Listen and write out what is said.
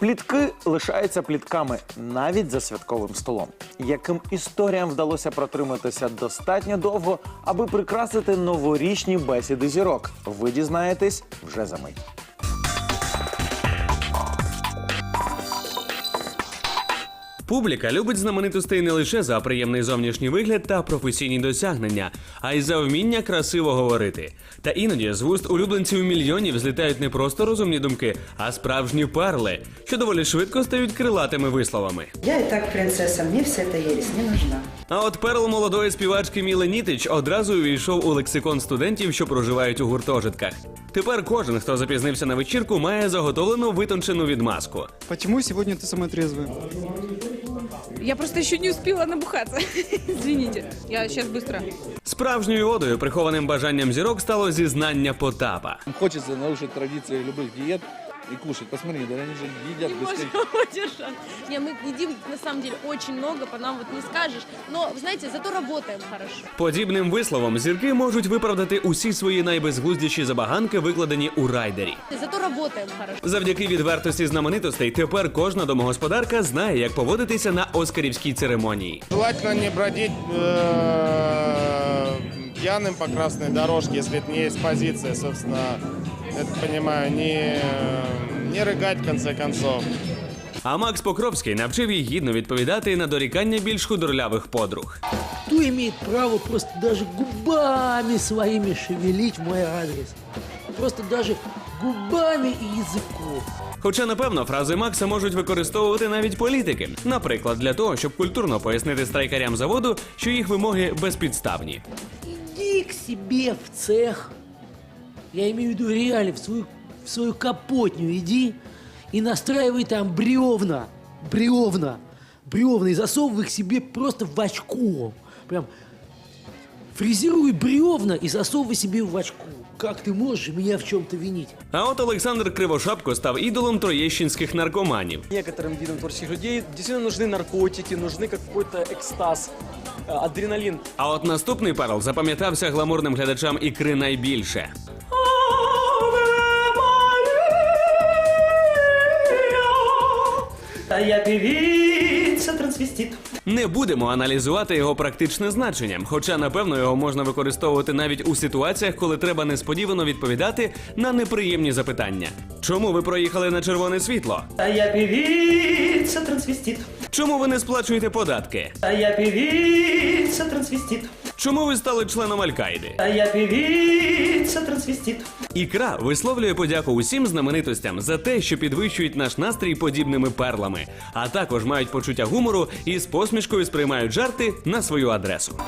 Плітки лишаються плітками навіть за святковим столом. Яким історіям вдалося протриматися достатньо довго, аби прикрасити новорічні бесіди зірок? Ви дізнаєтесь вже за мить. Публіка любить знаменитостей не лише за приємний зовнішній вигляд та професійні досягнення, а й за вміння красиво говорити. Та іноді з вуст улюбленців мільйонів злітають не просто розумні думки, а справжні перли, що доволі швидко стають крилатими висловами. Я и так принцесса, мне вся эта ересь не нужна. А от перл молодої співачки Міли Нітич одразу увійшов у лексикон студентів, що проживають у гуртожитках. Тепер кожен, хто запізнився на вечірку, має заготовлену витончену відмазку. Почему сегодня ты самая трезвая? Я просто еще не успела набухаться. Извините. Я сейчас быстро. Справжньою одою, прихованим бажанням зірок, стало зізнання Потапа. Хочется нарушить традиции любых диет и кушать. Посмотри, да они же едят Не быстрее. можем удержать. Не, мы едим на самом деле очень много, по нам вот не скажешь. Но, вы знаете, зато работаем хорошо. Подібним висловом зірки можуть виправдати усі свої найбезглуздіші забаганки, викладені у райдері. Зато работаем хорошо. Завдяки відвертості знаменитостей тепер кожна домогосподарка знає, як поводитися на оскарівській церемонії. Желательно не бродить э, пьяным по красной дорожке, если это не есть позиция, собственно, это понимаю, не, не рыгать в конце концов. А Макс Покровський навчив їй гідно відповідати на дорікання більш худорлявих подруг. Кто имеет право просто даже губами своими шевелить в мой адрес? Просто даже губами и языком. Хоча, напевно, фрази Макса можуть використовувати навіть політики, наприклад, для того, щоб культурно пояснити страйкарям заводу, що їх вимоги безпідставні. Иди к себе в цех. Я имею в виду реально в свою, в свою капотню иди и настраивай там бревна. Бревна. Бревна. И засовывай их себе просто в очко. Прям фрезеруй бревна и засовывай себе в очко. Как ты можешь меня в чем-то винить? А от Олександр Кривошапко став ідолом троєщинських наркоманів. некоторым видам творческих людей действительно нужны наркотики, нужны какой-то экстаз, э, адреналин. А от наступний перл запам'ятався гламурним глядачам ікри найбільше. А я певица трансвестит. Не будемо аналізувати його практичне значення, хоча напевно його можна використовувати навіть у ситуаціях, коли треба несподівано відповідати на неприємні запитання. Чому ви проїхали на червоне світло? А я певица трансвестит. Чому ви не сплачуєте податки? А я певица трансвестит. Чому ви стали членом Аль-Каїди? А я певіця трансвістіт. Ікра висловлює подяку усім знаменитостям за те, що підвищують наш настрій подібними перлами, а також мають почуття гумору і з посмішкою сприймають жарти на свою адресу.